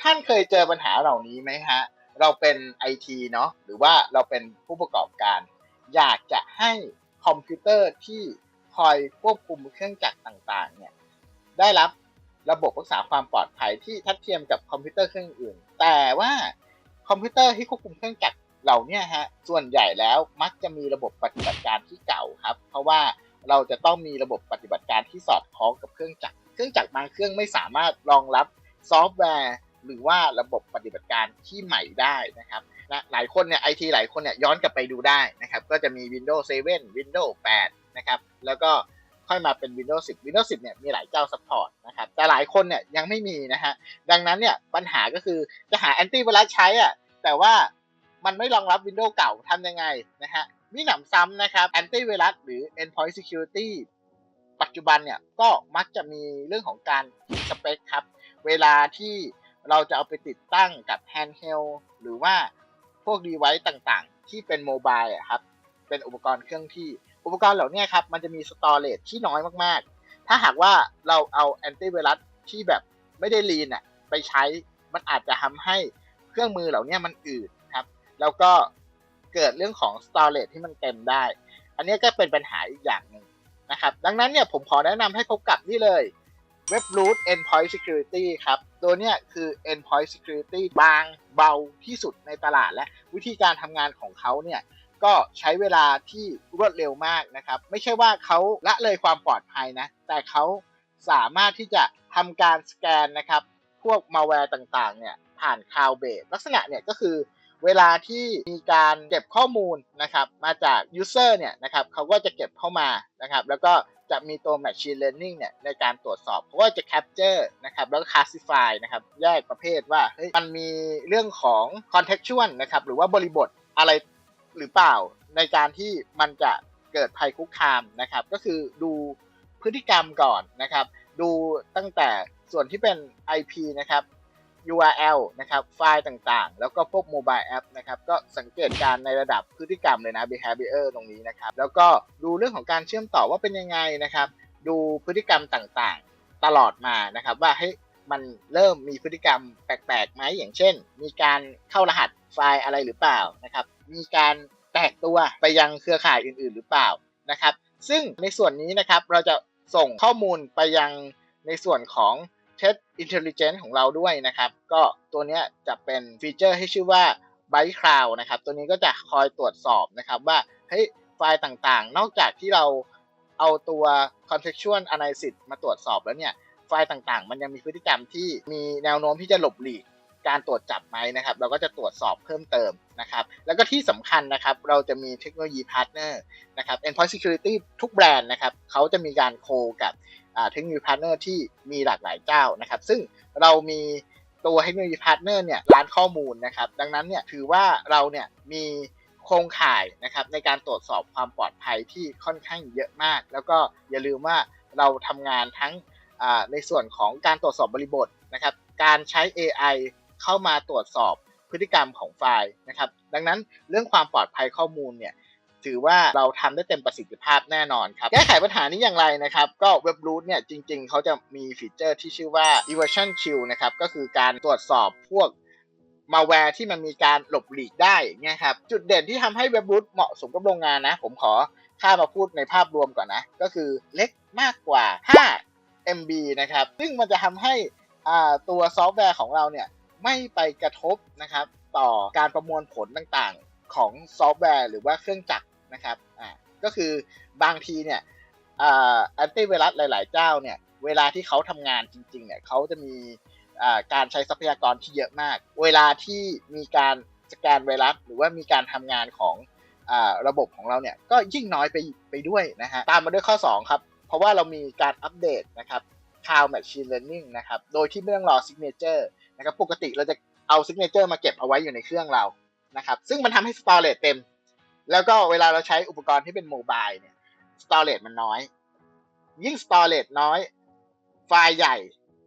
ท่านเคยเจอปัญหาเหล่านี้ไหมฮะ เราเป็นไอทีเนาะหรือว่าเราเป็นผู้ประกอบการ อยากจะให้คอมพิวเตอร์ที่คอยควบคุมเครื่องจักรต่างๆ เนี่ยได้รับระบบรักษาความปลอดภัยที่ทัดเทียมกับคอมพิวเตอร์เครื่องอื่น แต่ว่าคอมพิวเตอร์ที่ควบคุมเครื่องจักรเหล่านี้ฮะส่วนใหญ่แล้วมักจะมีระบบปฏิบัติการที่เก่าครับ เพราะว่าเราจะต้องมีระบบปฏิบัติการที่สอดคล้องกับเครื่องจักร เครื่องจักรบางเครื่องไม่สามารถรองรับซอฟต์แวร์ หรือว่าระบบปฏิบัติการที่ใหม่ได้นะครับนะหลายคนเนี่ยไอทีหลายคนเนี่ยย้อนกลับไปดูได้นะครับ ก็จะมี Windows 7 Windows 8 นะครับ แล้วก็ค่อยมาเป็น Windows 10 Windows 10 เนี่ยมีหลายเจ้าซัพพอร์ตนะครับ แต่หลายคนเนี่ยยังไม่มีนะฮะ ดังนั้นเนี่ยปัญหาก็คือจะหาแอนตี้ไวรัสใช้อะ แต่ว่ามันไม่รองรับ Windows เก่าทำยังไงนะฮะ มีหนำซ้ำนะครับแอนตี้ไวรัสหรือ Endpoint Security ปัจจุบันเนี่ยก็มักจะมีเรื่องของการสเปคครับ เวลาที่ เราจะเอาไปติดตั้งกับ handheld หรือว่าพวกดีไว c e ต่างๆ ที่เป็นโมบายอะครับ เป็นอุปกรณ์เครื่องที่ อุปกรณ์เหล่านี้ครับ มันจะมีสตอเรจที่น้อยมากๆ ถ้าหากว่าเราเอาแอนตี้ไวรัสที่แบบไม่ได้ลีนอะไปใช้ มันอาจจะทำให้เครื่องมือเหล่านี้มันอืดครับ แล้วก็เกิดเรื่องของสตอเรจที่มันเต็มได้ อันนี้ก็เป็นปัญหาอีกอย่างหนึ่งนะครับ ดังนั้นเนี่ยผมขอแนะนำให้พบกับนี่เลย WebRoot Endpoint Security ครับ ตัวเนี้ยคือ Endpoint Security บางเบาที่สุดในตลาดและวิธีการทำงานของเขาเนี่ยก็ใช้เวลาที่รวดเร็วมากนะครับ ไม่ใช่ว่าเขาละเลยความปลอดภัยนะ แต่เขาสามารถที่จะทำการสแกนนะครับ พวกมาแวร์ต่างๆเนี่ยผ่านคาวเบสลักษณะเนี่ยก็คือเวลาที่มีการเก็บข้อมูลนะครับ มาจาก user เนี่ยนะครับเขาก็จะเก็บเข้ามานะครับ แล้วก็ จะมีตัว machine learning เนี่ยในการตรวจสอบเพราะว่าจะ capture นะครับแล้วก็ classify นะครับแยกประเภทว่าเฮ้ยมันมีเรื่องของ contextual นะครับหรือว่าบริบทอะไรหรือเปล่า ในการที่มันจะเกิดภัยคุกคามนะครับ ก็คือดูพฤติกรรมก่อนนะครับ ดูตั้งแต่ส่วนที่เป็น IP นะครับ URL นะครับ ไฟล์ต่างๆ แล้วก็พวกโมบายแอปนะครับ ก็สังเกตการในระดับพฤติกรรมเลยนะ behavior ตรงนี้นะครับ แล้วก็ดูเรื่องของการเชื่อมต่อว่าเป็นยังไงนะครับ ดูพฤติกรรมต่างๆ ตลอดมานะครับ ว่าเฮ้ยมันเริ่มมีพฤติกรรมแปลกๆไหมอย่างเช่น มีการเข้ารหัสไฟล์อะไรหรือเปล่านะครับ มีการแตกตัวไปยังเครือข่ายอื่นๆ หรือเปล่านะครับ ซึ่งในส่วนนี้นะครับเราจะส่งข้อมูลไปยังในส่วนของ Test Intelligence ของเราด้วยนะครับ ก็ตัวนี้จะเป็นฟีเจอร์ให้ชื่อว่า Byte Cloud นะครับ ตัวนี้ก็จะคอยตรวจสอบนะครับว่าเฮ้ยไฟล์ต่างๆ นอกจากที่เราเอาตัว contextual analysis มาตรวจสอบแล้วเนี่ย ไฟล์ต่างๆ มันยังมีพฤติกรรมที่มีแนวโน้มที่จะหลบหลีกการตรวจจับไหมนะครับ เราก็จะตรวจสอบเพิ่มเติมนะครับ แล้วก็ที่สำคัญนะครับ เราจะมีเทคโนโลยีพาร์ทเนอร์นะครับ Endpoint Security ทุกแบรนด์นะครับ เขาจะมีการโคกับ เทคโนโลยีพาร์ทเนอร์ที่มีหลากหลายเจ้านะครับ ซึ่งเรามีตัวเทคโนโลยีพาร์ทเนอร์เนี่ยร้านข้อมูลนะครับ ดังนั้นเนี่ยถือว่าเราเนี่ยมีโครงข่ายนะครับในการตรวจสอบความปลอดภัยที่ค่อนข้างเยอะมาก แล้วก็อย่าลืมว่าเราทำงานทั้งในส่วนของการตรวจสอบบริบทนะครับ การใช้ AI เข้ามาตรวจสอบพฤติกรรมของไฟล์นะครับ ดังนั้นเรื่องความปลอดภัยข้อมูลเนี่ย ถือว่าเราทำได้เต็มประสิทธิภาพแน่นอนครับ แก้ไขปัญหานี้อย่างไรนะครับ ก็เว็บรูทเนี่ยจริง ๆ เขาจะมีฟีเจอร์ที่ชื่อว่า eversion kill นะครับ ก็คือการตรวจสอบพวกมาแวร์ที่มันมีการหลบหลีกได้เนี่ยครับ จุดเด่นที่ทำให้เว็บรูทเหมาะสมกับโรงงานนะ ผมขอข้ามาพูดในภาพรวมก่อนนะ ก็คือเล็กมากกว่า 5 MB นะครับ ซึ่งมันจะทำให้ตัวซอฟต์แวร์ของเราเนี่ยไม่ไปกระทบนะครับต่อการประมวลผลต่างๆ ของซอฟต์แวร์หรือว่าเครื่องจักร นะครับอ่าก็คือบางทีเนี่ยอ่าแอนตี้ไวรัสหลาย ๆ เจ้าเนี่ยเวลาที่เขาทำงานจริง ๆ เนี่ยเขาจะมีอ่าการใช้ทรัพยากรที่เยอะมาก เวลาที่มีการสแกนไวรัสหรือว่ามีการทำงานของอ่าระบบของเราเนี่ยก็ยิ่งน้อยไปไปด้วยนะฮะตามมาด้วยข้อ 2 ครับ เพราะว่าเรามีการอัปเดตนะครับ Cloud Machine Learning นะครับโดยที่ไม่ต้องรอ Signature นะครับปกติเราจะเอา Signature มาเก็บเอาไว้อยู่ในเครื่องเรานะครับซึ่งมันทำให้ Storage เต็ม แล้วก็เวลาเราใช้อุปกรณ์ที่เป็นโมบายเนี่ยสตอเรจมันน้อย ยิ่งสตอเรจน้อย ไฟล์ใหญ่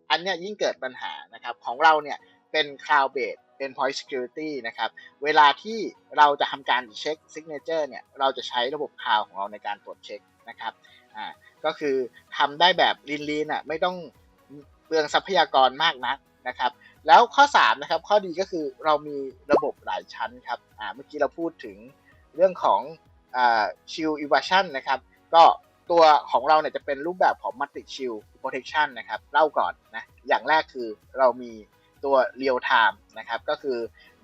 อันนี้ยิ่งเกิดปัญหานะครับ ของเราเนี่ยเป็น cloud based endpoint security นะครับ เวลาที่เราจะทำการเช็ค signature เนี่ย เราจะใช้ระบบ cloud ของเราในการตรวจเช็คนะครับ อ่า ก็คือทำได้แบบลีนๆอะ ไม่ต้องเปลืองทรัพยากรมากนักนะครับ แล้วข้อ 3 นะครับ ข้อดีก็คือเรามีระบบหลายชั้นครับ อ่า เมื่อกี้เราพูดถึง เรื่องของอ่า Shield Evasion นะครับ ก็ตัวของเราเนี่ยจะเป็นรูปแบบของ Matrix Shield Protection นะครับเล่าก่อนนะอย่างแรกคือเรามีตัว Real Time นะครับก็คือ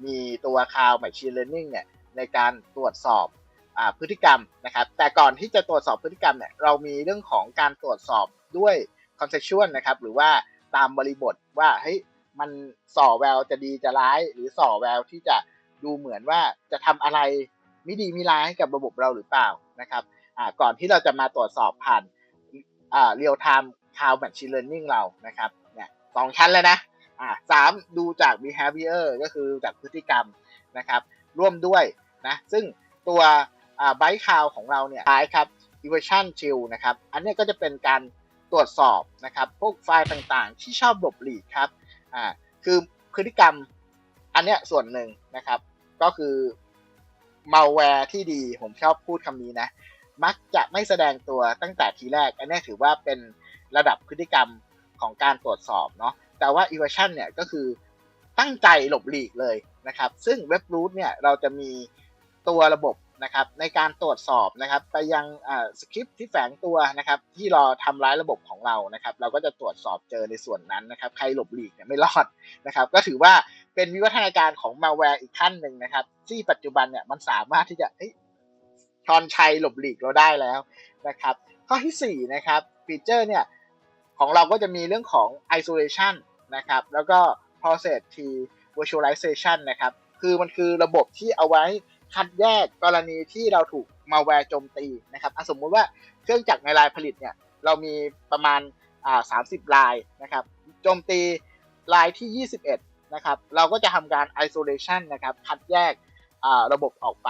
มีตัว Cloud Machine Learning เนี่ยในการตรวจสอบอพฤติกรรมนะครับ แต่ก่อนที่จะตรวจสอบพฤติกรรมเนี่ยเรามีเรื่องของการตรวจสอบด้วย contextual นะครับหรือว่าตามบริบทว่าเฮ้ยมันส่อแววจะดีจะร้าย หรือส่อแววที่จะดูเหมือนว่าจะทำอะไร ม่ดีม่ร้ายให้กับระบบเราหรือเปล่านะครับก่อนที่เราจะมาตรวจสอบผ่านอ่า real time cloud machine learning เรานะครับเนี่ยสองชั้นเลยนะอ่าสามดูจาก behavior ก็คือจากพฤติกรรมนะครับ ร่วมด้วยนะซึ่งตัวอ่า byte cloud ของเราเนี่ยท้ายครับ evasion shield นะครับ อันนี้ก็จะเป็นการตรวจสอบนะครับ พวกไฟล์ต่างๆ ที่ชอบหลบหลีกครับอ่าคือพฤติกรรมอันเนี้ยส่วนหนึ่งนะครับ ก็คือ malware ที่ดีผมชอบพูดคำนี้นะ มักจะไม่แสดงตัวตั้งแต่ทีแรก อันนี้ถือว่าเป็นระดับพฤติกรรมของการตรวจสอบเนาะแต่ว่า evasion เนี่ยก็คือตั้งใจหลบหลีกเลยนะครับ ซึ่ง web root เนี่ยเราจะมีตัวระบบนะครับในการตรวจสอบนะครับไปยังสคริปที่แฝงตัวนะครับที่รอทำร้ายระบบของเรานะครับเราก็จะตรวจสอบเจอในส่วนนั้นนะครับใครหลบหลีกเนี่ยไม่รอดนะครับก็ถือว่า เป็นวิวัฒนาการของมาแวร์อีกขั้นหนึ่งนะครับ ที่ปัจจุบันเนี่ยมันสามารถที่จะชอนชัยหลบหลีกเราได้แล้วนะครับ ข้อที่ 4 นะครับฟีเจอร์เนี่ยของเราก็จะมีเรื่องของ isolation นะครับ แล้วก็ process t virtualization นะครับ คือมันคือระบบที่เอาไว้คัดแยกกรณีที่เราถูกมาแวร์โจมตีนะครับสมมุติว่าเครื่องจักรในรายผลิตเนี่ยเรามีประมาณอ่า30ลายนะครับโจมตีลายที่ 21 นะครับ เราก็จะทำการ isolation นะครับ คัดแยกระบบออกไป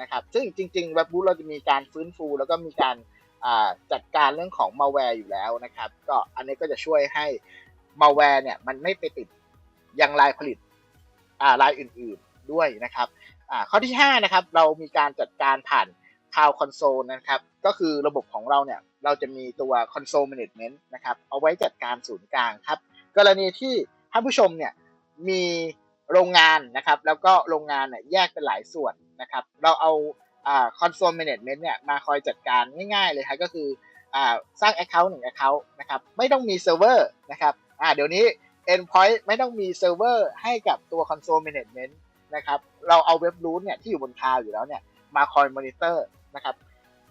นะครับ ซึ่งจริงๆเว็บบูธเราจะมีการฟื้นฟู แล้วก็มีการจัดการเรื่องของมาแวร์อยู่แล้วนะครับ ก็อันนี้ก็จะช่วยให้มาแวร์เนี่ยมันไม่ไปติดยังลายผลิตรายอื่นๆด้วยนะครับข้อที่5นะครับเรามีการจัดการผ่าน Cloud Console นะครับ ก็คือระบบของเราเนี่ยเราจะมีตัว Console Management นะครับ เอาไว้จัดการศูนย์กลางครับ กรณีที่ท่านผู้ชมเนี่ย มีโรงงานนะครับ แล้วก็โรงงานเนี่ยแยกเป็นหลายส่วนนะครับ เราเอาคอ่า console management เนี่ยมาคอยจัดการง่ายๆเลยครับก็คืออสร้าง account หนึ่ง account นะครับไม่ต้องมีเซิร์ฟเวอร์นะครับเดี๋ยวนี้ endpoint ไม่ต้องมีเซิร์ฟเวอร์ให้กับตัว console management นะครับเราเอาเว็บรูทเนี่ยที่อยู่บนคลาวอยู่แล้วเนี่ยมาคอยมอนิเตอร์นะครับ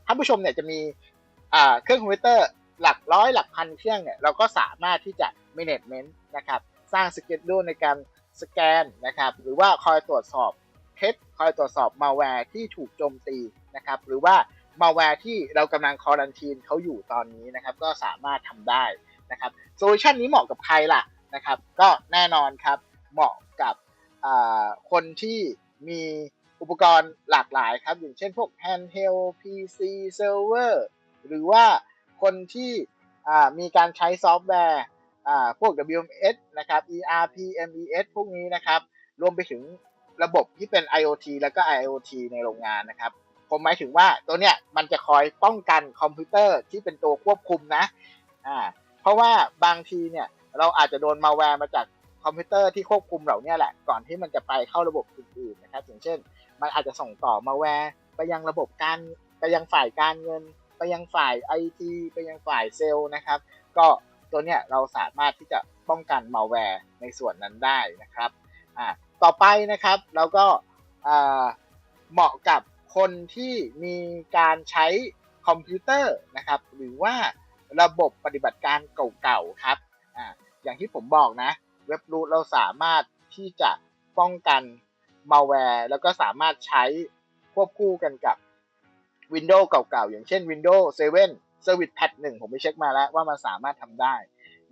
ท่านผู้ชมเนี่ยจะมีเครื่องคอมพิวเตอร์หลักร้อยหลักพันเครื่องเนี่ยเราก็สามารถที่จะ management นะครับ สร้างสเกจดูในการสแกนนะครับ หรือว่าคอยตรวจสอบเทสคอยตรวจสอบมาแวร์ที่ถูกโจมตีนะครับ หรือว่ามาแวร์ที่เรากำลังคอรันทีนเขาอยู่ตอนนี้นะครับ ก็สามารถทำได้นะครับโซลูชันนี้เหมาะกับใครล่ะนะครับ ก็แน่นอนครับเหมาะกับคนที่มีอุปกรณ์หลากหลายครับ อย่างเช่นพวก handheld PC server หรือว่าคนที่มีการใช้ซอฟต์แวร์ พวก WMS นะครับ ERP MES พวกนี้นะครับ รวมไปถึงระบบที่เป็น IoT แล้วก็ IoT ในโรงงานนะครับ ผมหมายถึงว่าตัวเนี้ยมันจะคอยป้องกันคอมพิวเตอร์ที่เป็นตัวควบคุมนะอ่าเพราะว่าบางทีเนี่ยเราอาจจะโดนมาแวร์มาจากคอมพิวเตอร์ที่ควบคุมเหล่านี้แหละ ก่อนที่มันจะไปเข้าระบบอื่นๆนะครับ อย่างเช่น มันอาจจะส่งต่อมาแวร์ไปยังระบบการไปยังฝ่ายการเงิน ไปยังฝ่ายไอทีไปยังฝ่ายเซลล์นะครับ ก็ ตัวเนี้ยเราสามารถที่จะป้องกันมาแวร์ในส่วนนั้นได้นะครับอ่าต่อไปนะครับเราก็เหมาะกับคนที่มีการใช้คอมพิวเตอร์นะครับ หรือว่าระบบปฏิบัติการเก่าๆครับอ่าอย่างที่ผมบอกนะเว็บรูทเราสามารถที่จะป้องกันมาแวร์แล้วก็สามารถใช้ควบคู่กันกับ Windows เก่าๆ อย่างเช่น Windows 7 Service Patch 1ผมไปเช็คมาแล้วว่ามันสามารถทำได้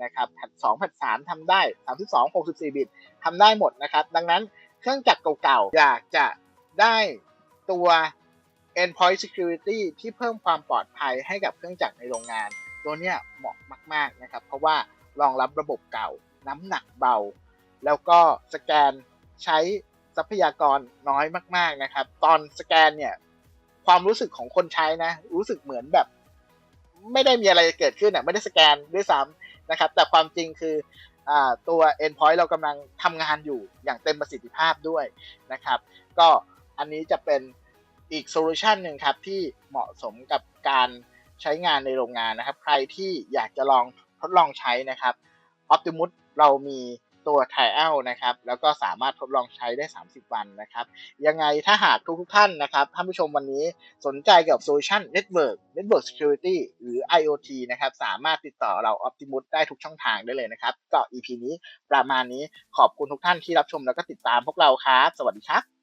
นะครับแพท2แพท3ทำได้ 32 64 บิตทำได้หมดนะครับ ดังนั้นเครื่องจักรเก่าๆ อยากจะได้ตัว endpoint security ที่เพิ่มความปลอดภัยให้กับเครื่องจักรในโรงงาน ตัวเนี้ยเหมาะมากๆนะครับ เพราะว่ารองรับระบบเก่า น้ำหนักเบา แล้วก็สแกนใช้ทรัพยากรน้อยมาก ๆนะครับ ตอนสแกนเนี่ยความรู้สึกของคนใช้นะ รู้สึกเหมือนแบบ ไม่ได้มีอะไรเกิดขึ้นอะไม่ได้สแกนด้วยซ้ำนะครับ แต่ความจริงคืออตัว endpoint เรากำลังทำงานอยู่อย่างเต็มประสิทธิภาพด้วยนะครับ ก็อันนี้จะเป็นอีกโซลูชันหนึ่งครับ ที่เหมาะสมกับการใช้งานในโรงงานนะครับ ใครที่อยากจะลองทดลองใช้นะครับ Optimus เรามี ตัว trial นะครับ แล้วก็สามารถทดลองใช้ได้ 30 วันนะครับ ยังไงถ้าหากทุกทุกท่านนะครับท่านผู้ชมวันนี้สนใจเกี่ยวกับโซลูชัน Network Network Security หรือ IoT นะครับ สามารถติดต่อเรา Optimus ได้ทุกช่องทางได้เลยนะครับ ก็ EP นี้ประมาณนี้ขอบคุณทุกท่านที่รับชมแล้วก็ติดตามพวกเราครับ สวัสดีครับ